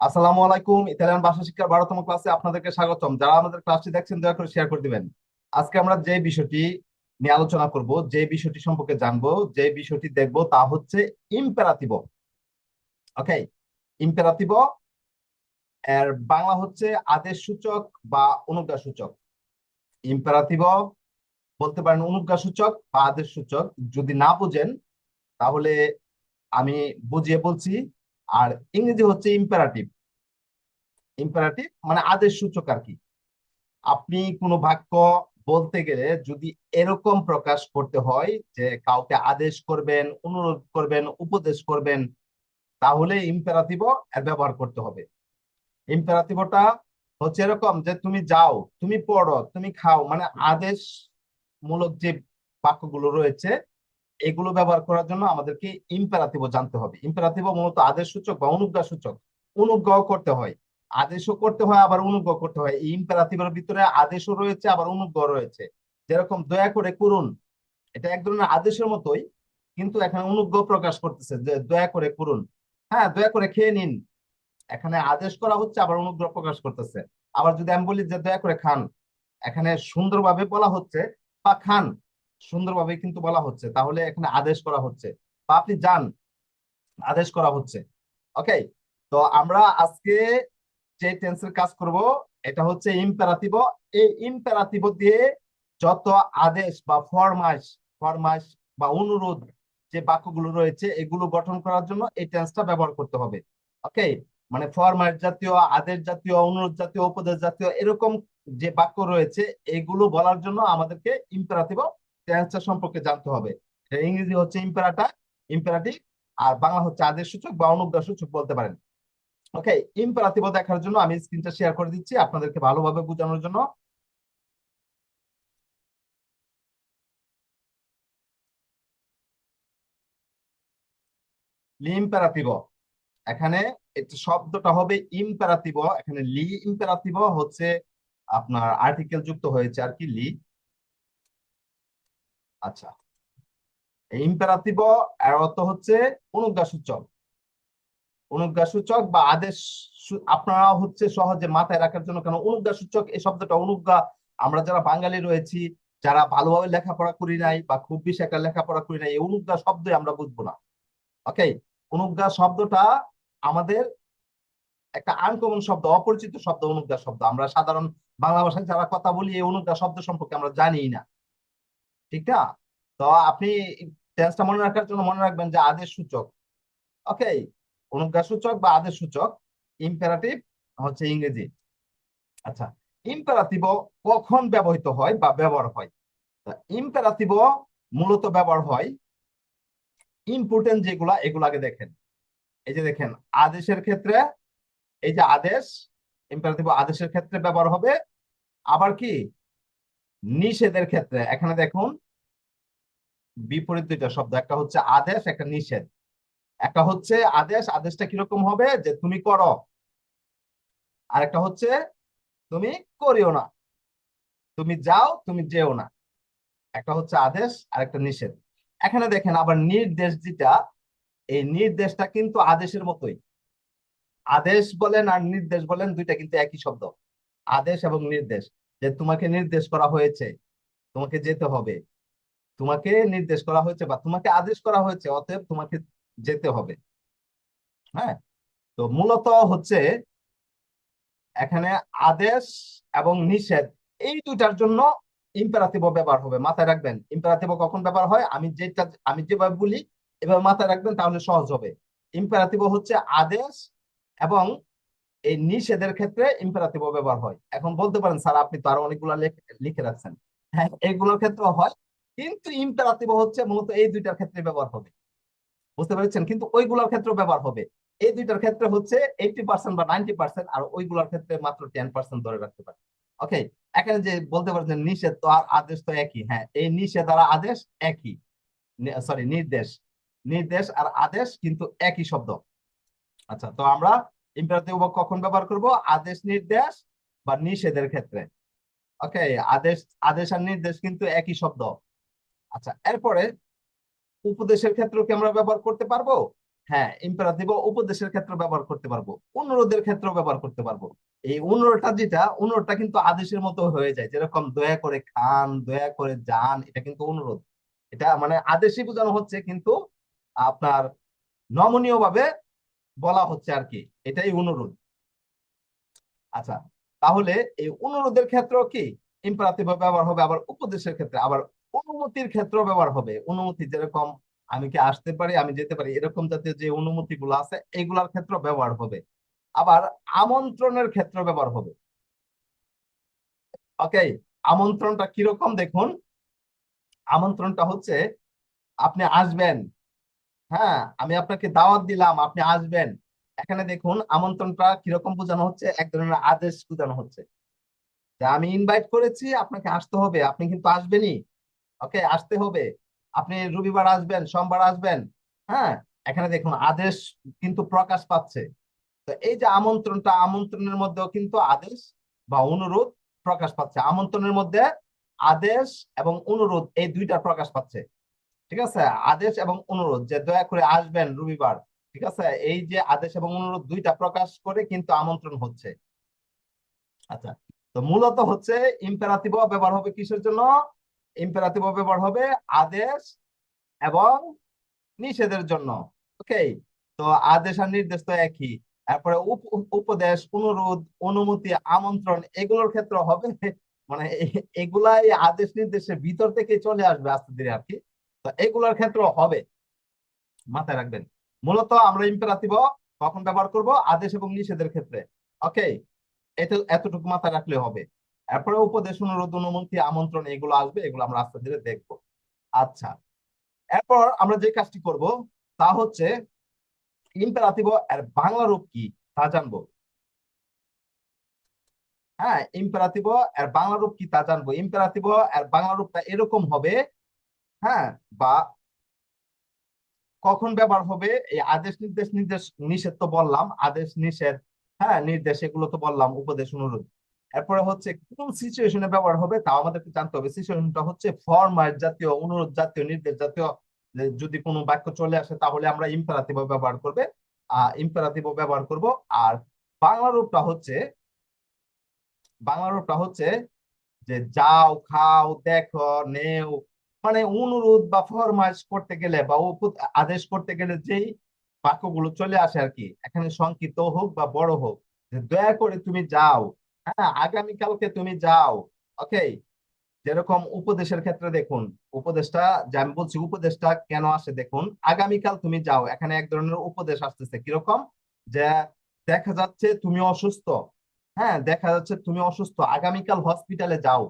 আসসালামু আলাইকুম, ইতালিয়ান ভাষা শিক্ষার বারোতম ক্লাসে আপনাদেরকে স্বাগতম। যারা আমাদের ক্লাসটি দেখছেন, দয়া করে শেয়ার করে দিবেন। আজকে আমরা যে বিষয়টি নিয়ে আলোচনা করব, যে বিষয়টি সম্পর্কে জানব, যে বিষয়টি দেখব তা হচ্ছে ইম্পেরাতিভ ওকে ইম্পেরাতিভ এর বাংলা হচ্ছে আদেশ সূচক বা অনুজ্ঞা সূচক। ইম্পেরাতিভ বলতে পারেন অনুজ্ঞা সূচক বা আদেশ সূচক। যদি না বুঝেন, তাহলে আমি বুঝিয়ে বলছি আর ইংরেজি হচ্ছে ইম্পারাটিভ ইম্পারাটিভ মানে আদেশ সূচক আর কি। আপনি কোনো বাক্য বলতে গেলে যদি এরকম প্রকাশ করতে হয় যে কাউকে আদেশ করবেন, অনুরোধ করবেন, উপদেশ করবেন, তাহলে ইম্পারাটিভ এর ব্যবহার করতে হবে। ইম্পারাটিভটা হচ্ছে এরকম যে তুমি যাও, তুমি পড়ো, তুমি খাও মানে আদেশ মূলক যে বাক্যগুলো রয়েছে এগুলো ব্যবহার করার জন্য আমাদেরকে ইম্পারাতিভ জানতে হবে। ইম্পারাতিভ মূলত আদেশ সূচক বা অনুজ্ঞা সূচক। অনুগ্রহ করতে হয়। আদেশও করতে হয়, আবার অনুগ্রহ করতে হয়। এই ইম্পারাতিভের ভিতরে আদেশও রয়েছে, আবার অনুগ্রহ রয়েছে। যেরকম দয়া করে করুন। এটা এক ধরনের আদেশের মতোই, কিন্তু এখানে অনুগ্রহ প্রকাশ করতেছে যে দয়া করে করুন। হ্যাঁ দয়া করে খেয়ে নিন। এখানে আদেশ করা হচ্ছে, আবার অনুগ্রহ প্রকাশ করতেছে। আবার যদি আমি বলি যে দয়া করে খান, এখানে সুন্দরভাবে বলা হচ্ছে, বা খান সুন্দরভাবে কিন্তু বলা হচ্ছে। তাহলে এখানে আদেশ করা হচ্ছে। বা আপনি যান। আদেশ করা হচ্ছে। ওকে তো আমরা আজকে যে টেন্সের কাজ করব, এটা হচ্ছে ইম্পারাতিভ। এই ইম্পারাতিভ দিয়ে যত আদেশ বা ফরমাইশ ফরমাইশ বা অনুরোধ যে বাক্যগুলো রয়েছে, এগুলো গঠন করার জন্য এই টেন্সটা ব্যবহার করতে হবে। ওকে মানে ফরমাইশ জাতীয়, আদেশ জাতীয়, অনুরোধ জাতীয়, উপদেশ জাতীয়, এরকম যে বাক্য রয়েছে, এগুলো বলার জন্য আমাদেরকে ইম্পারাতিভ টেন্সটা সম্পর্কে জানতে হবে। ইংরেজি হচ্ছে ইম্পেরাটা ইম্পারাটিভ আর বাংলা হচ্ছে আদেশ সূচক বা অনুজ্ঞা সূচক বলতে পারেন। ওকে ইম্পারাতিভ দেখার জন্য আমি স্ক্রিনটা শেয়ার করে দিচ্ছি আপনাদেরকে ভালোভাবে বোঝানোর জন্য। লি ইম্পারাতিভ এখানে শব্দটা হবে ইম্পারাতিভ এখানে লি ইম্পারাতিভ হচ্ছে আপনার আর্টিকেল যুক্ত হয়েছে আর কি, লি। আচ্ছা। ইম্পারাতিভ এর অর্থ হচ্ছে অনুজ্ঞা সূচক অনুজ্ঞা সূচক বা আদেশ আপনারা হচ্ছে সহজে মাথায় রাখার জন্য কেন অনুজ্ঞা সূচক এই শব্দটা অনুজ্ঞা, আমরা যারা বাঙালি রয়েছি, যারা ভালোভাবে লেখাপড়া করি নাই বা খুব বেশি একটা লেখাপড়া করি নাই, এই অনুজ্ঞা শব্দই আমরা বুঝব না। ওকে অনুজ্ঞা শব্দটা আমাদের একটা আনকমন শব্দ, অপরিচিত শব্দ, অনুজ্ঞা শব্দ। আমরা সাধারণ বাংলা ভাষায় যারা কথা বলি, এই অনুজ্ঞা শব্দ সম্পর্কে আমরা জানি না। ঠিক না? তো আপনি টেন্সটা মনে রাখার জন্য মনে রাখবেন যে আদেশ সূচক। ওকে অনুজ্ঞা সূচক বা আদেশ সূচক ইম্পারাটিভ হচ্ছে ইংরেজি। আচ্ছা ইম্পারাটিভ কখন ব্যবহৃত হয় বা ব্যবহার হয়? ইম্পারাটিভ মূলত ব্যবহার হয় ইম্পর্টেন্ট যেগুলা, এগুলো আগে দেখেন। এই যে দেখেন, আদেশের ক্ষেত্রে, এই যে আদেশ ইম্পারাটিভ আদেশের ক্ষেত্রে ব্যবহার হবে। আবার কি? নিষেধের ক্ষেত্রে, এখানে দেখুন, বিপরীত দুইটা শব্দ, একটা হচ্ছে আদেশ, একটা নিষেধ। একটা হচ্ছে আদেশ, আদেশটা কীরকম হবে? যে তুমি করো। আর একটা হচ্ছে, তুমি করিও না। তুমি যাও, তুমি যেও না। একটা হচ্ছে আদেশ আর একটা নিষেধ। এখানে দেখেন আবার নির্দেশ যেটা, এই নির্দেশটা কিন্তু আদেশের মতোই। আদেশ বলেন আর নির্দেশ বলেন দুইটা কিন্তু একই শব্দ। আদেশ এবং নির্দেশ। যে তোমাকে নির্দেশ করা হয়েছে, তোমাকে যেতে হবে। তোমাকে নির্দেশ করা হয়েছে বা তোমাকে আদেশ করা হয়েছে, অতএব তোমাকে যেতে হবে। হ্যাঁ? তো মূলত হচ্ছে এখানে আদেশ এবং নিষেধ, এই দুইটার জন্য ইম্পারাতিভ ব্যবহার হবে। মাথায় রাখবেন ইম্পারাতিভ কখন ব্যবহার হয়? আমি যেটা, আমি যেভাবে বলি, এভাবে মাথায় রাখবেন তাহলে সহজ হবে। ইম্পারাতিভ হচ্ছে আদেশ এবং এই নিষেধের ক্ষেত্রে ইম্পারাতিভ ব্যবহার হয়। এখন বলতে পারেন, স্যার, আপনি তো আরও অনেকগুলো লিখে রাখছেন। হ্যাঁ এইগুলোর ক্ষেত্রে হয়, কিন্তু ইম্পারাতিভ হচ্ছে মূলত এই দুইটার ক্ষেত্রে ব্যবহার হবে। বুঝতে পেরেছেন? কিন্তু ওইগুলোর ক্ষেত্রে ব্যবহার হবে। এই দুইটার ক্ষেত্রে হচ্ছে এইটি পার্সেন্ট বা নাইনটি পার্সেন্ট আর ওইগুলোর ক্ষেত্রে মাত্র টেন পার্সেন্ট ধরে রাখতে পারে। ওকে এখানে যে বলতে পারেন যে নিষেধ, তো আর আদেশ তো একই। হ্যাঁ এই নিষেধ আর আদেশ একই। সরি নির্দেশ। নির্দেশ আর আদেশ কিন্তু একই শব্দ। আচ্ছা তো আমরা ইম্পারেটিভ কখন ব্যবহার করব? আদেশ নির্দেশ বা নিষেধের ক্ষেত্রে। ওকে, আদেশ আদেশ আর নির্দেশ কিন্তু একই শব্দ। আচ্ছা এরপরে উপদেশের ক্ষেত্রে কি আমরা ব্যবহার করতে পারব? হ্যাঁ ইম্পারেটিভ উপদেশের ক্ষেত্রে ব্যবহার করতে পারব। অনুরোধের ক্ষেত্রে ব্যবহার করতে পারব। এই অনুরোধটা যেটা, অনুরোধটা কিন্তু আদেশের মতো হয়ে যায়। যেরকম দয়া করে খান, দয়া করে যান, এটা কিন্তু অনুরোধ। এটা মানে আদেশই বোঝানো হচ্ছে কিন্তু আপনার নমনীয় ভাবে বলা হচ্ছে আর কি, এটাই অনুরোধ। আচ্ছা তাহলে এই অনুরোধের ক্ষেত্রেও কি ইম্পারেটিভ ব্যবহার হবে, আবার উপদেশের ক্ষেত্রে আবার অনুমতির ক্ষেত্রেও ব্যবহার হবে? অনুমতি যেরকম আমি কি আসতে পারি, আমি যেতে পারি, এরকম জাতীয় যে অনুমতি গুলো আছে, এগুলার ক্ষেত্রে ব্যবহার হবে। আবার আমন্ত্রণের ক্ষেত্রে ব্যবহার হবে। ওকে আমন্ত্রণটা কীরকম দেখুন? আমন্ত্রণটা হচ্ছে আপনি আসবেন হ্যাঁ আমি আপনাকে দাওয়াত দিলাম, আপনি আসবেন। এখানে দেখুন, আমন্ত্রণটা কীরকম বোঝানো হচ্ছে, এক ধরনের আদেশ বোঝানো হচ্ছে। আমি ইনভাইট করেছি, আপনাকে আসতে হবে, আপনি কিন্তু আসবেনই। ওকে আসতে হবে। আপনি রবিবার আসবেন, সোমবার আসবেন হ্যাঁ? এখানে দেখুন, আদেশ কিন্তু প্রকাশ পাচ্ছে। তো এই যে আমন্ত্রণটা, আমন্ত্রণের মধ্যেও কিন্তু আদেশ বা অনুরোধ প্রকাশ পাচ্ছে। আমন্ত্রণের মধ্যে আদেশ এবং অনুরোধ, এই দুইটা প্রকাশ পাচ্ছে। ঠিক আছে? আদেশ এবং অনুরোধ, যে দয়া করে আসবেন রবিবার, ঠিক আছে? এই যে আদেশ এবং অনুরোধ দুইটা প্রকাশ করে কিন্তু আমন্ত্রণ হচ্ছে। আচ্ছা তো মূলত হচ্ছে ইম্পেরাটিভ ব্যবহার হবে কিসের জন্য? ইম্পেরাটিভ ব্যবহার হবে আদেশ এবং নিষেধের জন্য ওকে তো আদেশ আর নির্দেশ তো একই। তারপরে উপদেশ, অনুরোধ, অনুমতি, আমন্ত্রণ, এগুলোর ক্ষেত্রে হবে মানে এগুলাই আদেশ নির্দেশের ভিতর থেকে চলে আসবে আস্তে ধীরে আর কি। তো এগুলোর ক্ষেত্রে হবে। মাথায় রাখবেন। মূলত আমরা ইম্পেরাটিভ কখন ব্যবহার করব? আদেশ এবং নিষেধের ক্ষেত্রে। ওকে? এত এতটুকু মাথায় রাখলে হবে। এরপরে উপদেশ অনুরোধ, অনুমতি, আমন্ত্রণ এগুলো আসবে, এগুলো আমরা আস্তে ধীরে দেখব। আচ্ছা। এরপর আমরা যে কাজটি করব, তা হচ্ছে ইম্পেরাটিভ এর বাংলা রূপ কি, তা জানব। হ্যাঁ ইম্পেরাটিভ এর বাংলা রূপ কি, তা জানব। ইম্পেরাটিভ এর বাংলা রূপটা এরকম হবে হ্যাঁ বা কখন ব্যবহার হবে? এই আদেশ নির্দেশ নির্দেশ নিষেধ তো বললাম। আদেশ নিষেধ হ্যাঁ নির্দেশ এগুলো তো বললাম, উপদেশ অনুরোধ। এরপরে হচ্ছে কোন সিচুয়েশনে ব্যবহার হবে তাও আমাদেরকে জানতে হবে। সিচুয়েশনটা হচ্ছে ফরমাইট জাতীয়, অনুরোধ জাতীয়, নির্দেশ জাতীয়। যদি কোনো বাক্য চলে আসে তাহলে আমরা ইম্পারাতিভ ব্যবহার করবে। আহ ইম্পারাতিভ ব্যবহার করব। আর বাংলা রূপটা হচ্ছে, বাংলা রূপটা হচ্ছে যে যাও, খাও, দেখো, নেও মানে অনুরোধ বা ফরমাইশ করতে গেলে বা আদেশ করতে গেলে যেই বাক্যগুলো চলে আসে আর কি, এখানে সংক্ষিপ্ত হোক বা বড় হোক দয়া করে তুমি যাও হ্যাঁ আগামীকালকে তুমি যাও ওকে যেরকম উপদেশের ক্ষেত্রে দেখুন, উপদেশটা, যে আমি বলছি উপদেশটা কেন আসে দেখুন, আগামীকাল তুমি যাও, এখানে এক ধরনের উপদেশ আসতেছে, কীরকম? যে দেখা যাচ্ছে তুমি অসুস্থ হ্যাঁ দেখা যাচ্ছে তুমি অসুস্থ, আগামীকাল হসপিটালে যাও,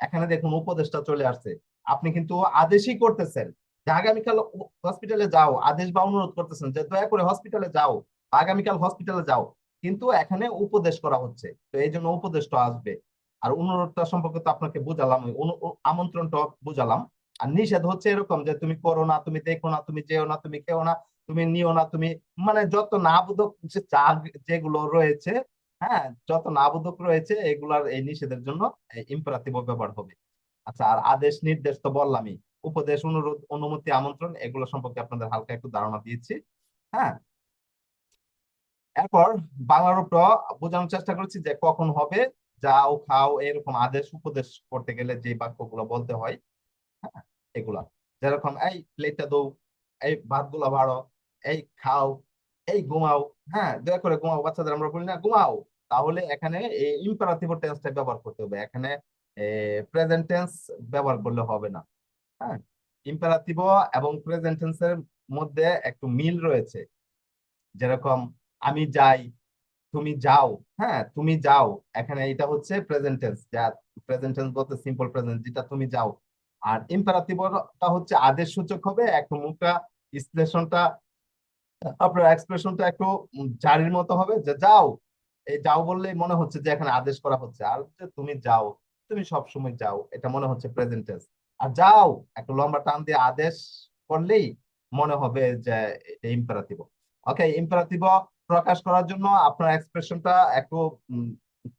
এখানে দেখুন উপদেশটা চলে আসছে। আপনি কিন্তু আদেশই করতেছেন। যে আগামীকাল হসপিটালে যাও, আদেশ বা অনুরোধ করতেছেন যে দয়া করে হসপিটালে যাও আগামীকাল হসপিটালে যাও। কিন্তু এখানে উপদেশ করা হচ্ছে। তো এই জন্য উপদেশটা আসবে। আর অনুরোধটা সম্পর্কে তো আপনাকে বুঝালাম আমন্ত্রণটা বুঝালাম। আর নিষেধ হচ্ছে এরকম যে তুমি করো না, তুমি দেখো না, তুমি যেও না, তুমি কেও না, তুমি নিও না, তুমি মানে যত নাবোধক যেগুলো রয়েছে হ্যাঁ যত নাবোধক রয়েছে, এগুলার এই নিষেধের জন্য ইম্পারাতিভ ব্যবহার হবে। আচ্ছা আর আদেশ, নির্দেশ তো বললামই। উপদেশ, অনুরোধ, অনুমতি, আমন্ত্রণ, এগুলো সম্পর্কে আপনাদের হালকা একটু ধারণা দিয়েছি। হ্যাঁ? এরপর বাংলা রূপটা বোঝানোর চেষ্টা করেছি যে কখন হবে, যাও, খাও, এরকম আদেশ, উপদেশ করতে গেলে যে বাক্যগুলো বলতে হয় হ্যাঁ এগুলা। যেরকম, এই প্লেটটা দৌ, এই ভাতগুলো ভাড়ো, এই খাও, এই ঘুমাও। হ্যাঁ দয়া করে ঘুমাও, বাচ্চাদের আমরা বলি না, ঘুমাও। তাহলে এখানে এই ইম্পারাটিভ টেন্সটা ব্যবহার করতে হবে। এখানে প্রেজেন্ট টেন্স ব্যবহার করলে হবে না। হ্যাঁ? ইম্পারাটিভ এবং প্রেজেন্ট টেন্সের মধ্যে একটু মিল রয়েছে। যেরকম, আমি যাই, তুমি যাও। হ্যাঁ? তুমি যাও। এখানে এটা হচ্ছে প্রেজেন্ট টেন্স যা প্রেজেন্ট টেন্স বলতে সিম্পল প্রেজেন্ট যেটা তুমি যাও। আর ইম্পারাটিভটা হচ্ছে আদেশ সূচক হবে। একটু মুখটা বিশ্লেষণটা আপনার এক্সপ্রেশনটা একটু জারির মতো হবে যে, যাও। এই যাও বললেই মনে হচ্ছে যে, এখানে আদেশ করা হচ্ছে। আর তুমি যাও। তুমি সব সময় যাও। এটা মনে হচ্ছে প্রেজেন্ট টেন্স আর যাও, একটু লম্বা টান দিয়ে আদেশ করলেই মনে হবে যে এটা ইম্পারাটিভ ওকে ইম্পারাটিভ প্রকাশ করার জন্য আপনার এক্সপ্রেশনটা একটু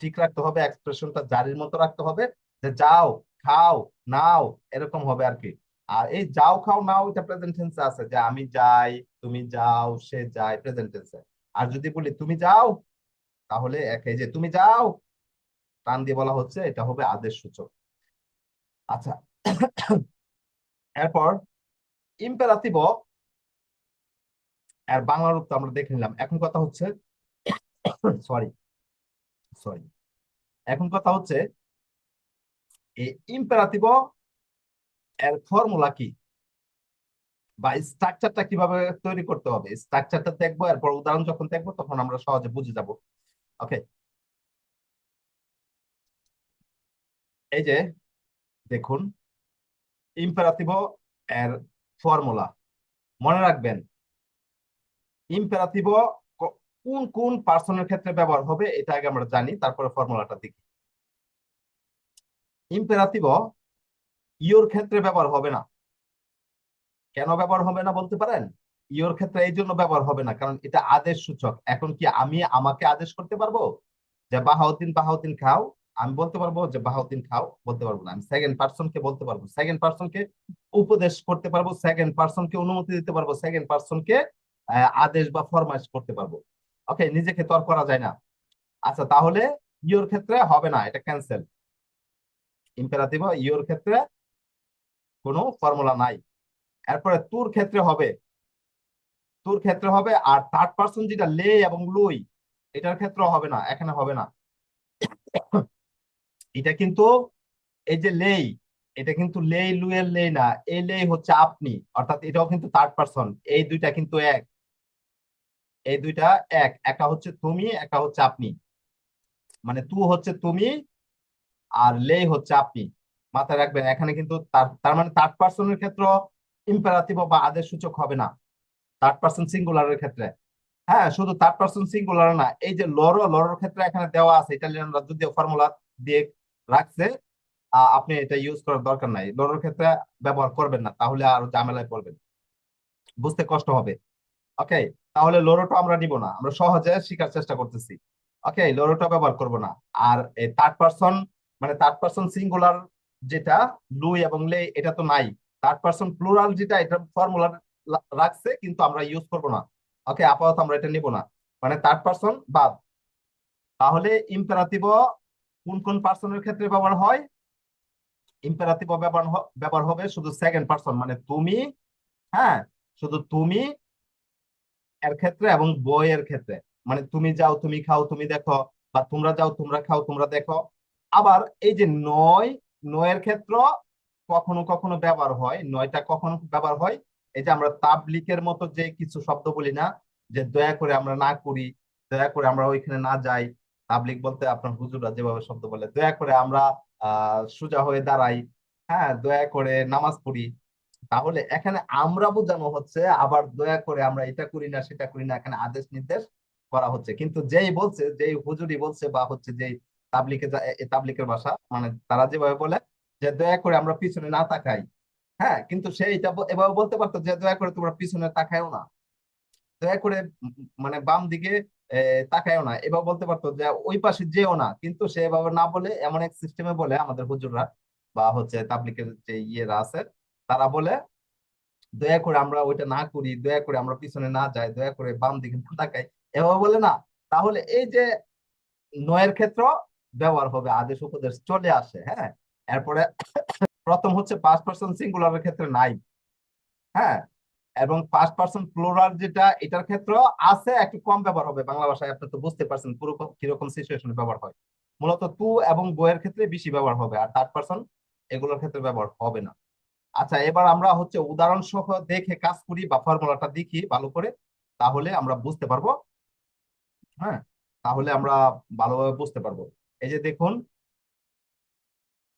ঠিক রাখতে হবে এক্সপ্রেশনটা জারির মতো রাখতে হবে যে যাও, খাও, নাও, এরকম হবে আর কি। আর এই যাও, খাও, নাও এটা প্রেজেন্ট আছে যে আমি যাই, তুমি যাও, সে যায় প্রেজেন্ট টেন্সে আর যদি বলি তুমি যাও, তাহলে এক এই যে তুমি যাও টান দিয়ে বলা হচ্ছে, এটা হবে আদেশ সূচক। আচ্ছা এরপর ইম্পেরাতিভ এর বাংলা রূপ তো আমরা দেখে নিলাম। এখন কথা হচ্ছে সরি সরি এখন কথা হচ্ছে, এই ইম্পেরাতিভ এর ফর্মুলা কি? বা স্ট্রাকচারটা কীভাবে তৈরি করতে হবে? স্ট্রাকচারটা দেখব, এরপর উদাহরণ যখন দেখব, তখন আমরা সহজে বুঝে যাব। ওকে এই যে দেখুন ইম্পেরাতিভ এর ফর্মুলা মনে রাখবেন ইম্পেরাতিভ কোন কোন পার্সনের ক্ষেত্রে ব্যবহার হবে, এটা আগে আমরা জানি, তারপরে ফর্মুলাটা দেখি। ইম্পেরাতিভ ইওর ক্ষেত্রে ব্যবহার হবে না। কেন ব্যবহার হবে না বলতে পারেন? ইওর ক্ষেত্রে এই জন্য ব্যবহার হবে না, কারণ এটা আদেশ সূচক। এখন কি আমি আমাকে আদেশ করতে পারব? যে বাহাউদ্দিন বাহাউদ্দিন খাও আমি বলতে পারব যে বাহাউদ্দিন খাও, বলতে পারব না। আমি সেকেন্ড পার্সনকে বলতে পারব। সেকেন্ড পার্সনকে উপদেশ করতে পারব সেকেন্ড পার্সনকে অনুমতি দিতে পারব সেকেন্ড পার্সনকে আদেশ বা ফরমাইশ করতে পারব। ওকে নিজেকে তর করা যায় না। আচ্ছা তাহলে ইওর ক্ষেত্রে হবে না, এটা ক্যান্সেল ইম্পেরাটিভ ইওর ক্ষেত্রে কোনো ফর্মুলা নাই। এরপরে তোর ক্ষেত্রে হবে। তোর ক্ষেত্রে হবে আর থার্ড পার্সন যেটা লে এবং লুই, এটার ক্ষেত্রে হবে না, এখানে হবে না। এটা কিন্তু এই যে লেই এটা কিন্তু লেই লুয়ের লেই না, এই লেই হচ্ছে আপনি, অর্থাৎ এটাও কিন্তু থার্ড পার্সন এই দুইটা কিন্তু এক, এই দুইটা এক একা হচ্ছে তুমি একা হচ্ছে আপনি। মানে তু হচ্ছে তুমি আর লেই হচ্ছে আপনি। মাথায় রাখবেন, এখানে কিন্তু তার মানে থার্ড পার্সনের ক্ষেত্রে ইম্পারাটিভ বা আদেশ সূচক হবে না। থার্ড পার্সন সিঙ্গুলারের ক্ষেত্রে। হ্যাঁ শুধু থার্ড পার্সন সিঙ্গুলার না, এই যে লরো লরোর ক্ষেত্রে এখানে দেওয়া আছে ইটালিয়ানরা যদিও ফর্মুলা দিয়ে রাখছে। আপনি এটা ইউজ করার দরকার নাই। লরোর ক্ষেত্রে ব্যবহার করবেন না, তাহলে আরও ঝামেলায় পড়বেন। বুঝতে কষ্ট হবে। ওকে তাহলে লোরোটা আমরা নিব না। আমরা সহজে শেখার চেষ্টা করতেছি। ওকে লোরোটা ব্যবহার করব না। আর এই থার্ড পার্সন মানে থার্ড পার্সন সিঙ্গুলার যেটা লুই এবং লে এটা তো নাই। থার্ড পার্সন প্লুরাল যেটা, এটা ফর্মুলা রাখছে, কিন্তু আমরা ইউজ করব না। ওকে আপাতত আমরা এটা নিব না। মানে থার্ড পার্সন বাদ। তাহলে ইম্পারাতিভ কোন কোন পার্সনের ক্ষেত্রে ব্যবহার হয়? ইম্পারাতিভ ব্যবহার ব্যবহার হবে শুধু সেকেন্ড পার্সন মানে তুমি হ্যাঁ? শুধু তুমি এর ক্ষেত্রে এবং বইয়ের ক্ষেত্রে। মানে তুমি যাও, তুমি খাও, তুমি দেখো, বা তোমরা যাও, তোমরা খাও, তোমরা দেখো। আবার এই যে নয়, নয়ের ক্ষেত্র কখনো কখনো ব্যবহার হয়, নয়টা কখনো ব্যবহার হয়। এই যে আমরা তাবলিকের মতো যে কিছু শব্দ বলি না, যে দয়া করে আমরা না করি, দয়া করে আমরা ওইখানে না যাই তাবলিক বলতে আপনার হুজুরা যেভাবে শব্দ বলে, দয়া করে আমরা সোজা হয়ে দাঁড়াই হ্যাঁ দয়া করে নামাজ পড়ি। তাহলে এখানে আমরা বোঝানো হচ্ছে, আবার দয়া করে আমরা এটা করি না, সেটা করি না, এখানে আদেশ নির্দেশ করা হচ্ছে। কিন্তু যেই বলছে, যেই হুজুরি বলছে বা হচ্ছে যেই তাবলিকে তাবলিকের ভাষা মানে তারা যেভাবে বলে যে, দয়া করে আমরা পিছনে না তাকাই। হ্যাঁ কিন্তু সে এটা এভাবে বলতে পারতো যে, দয়া করে তোমরা পিছনে তাকায়ও না। দয়া করে মানে বাম দিকে তাকায়ও না। এবার বলতে পারতো যে, ওই পাশে যেও না। কিন্তু সে এভাবে না বলে, এমন এক সিস্টেমে বলে আমাদের হুজুররা বা হচ্ছে তাবলিকের যে ইয়েরা আছে, তারা বলে, দয়া করে আমরা ওইটা না করি, দয়া করে আমরা পিছনে না যাই, দয়া করে বাম দিকে না তাকাই। এভাবে বলে না। তাহলে এই যে নয়ের ক্ষেত্র ব্যবহার হবে, আদেশ, উপদেশ চলে আসে হ্যাঁ? এরপরে প্রথম হচ্ছে পাঁচ পার্সেন্ট সিঙ্গুলারের ক্ষেত্রে নাই হ্যাঁ? এবং ফার্স্ট পার্সেন্ট প্লোরাল যেটা, এটার ক্ষেত্রে আছে, একটু কম ব্যবহার হবে বাংলা ভাষায় আপনি তো বুঝতে পারছেন পুরো কীরকম সিচুয়েশনে ব্যবহার হয়। মূলত তু এবং বইয়ের ক্ষেত্রে বেশি ব্যবহার হবে, আর থার্ড পার্সন এগুলোর ক্ষেত্রে ব্যবহার হবে না। আচ্ছা এবার আমরা হচ্ছে উদাহরণ সহ দেখে কাজ করি বা ফর্মুলাটা দেখি ভালো করে, তাহলে আমরা বুঝতে পারব। হ্যাঁ তাহলে আমরা ভালোভাবে বুঝতে পারব। এই যে দেখুন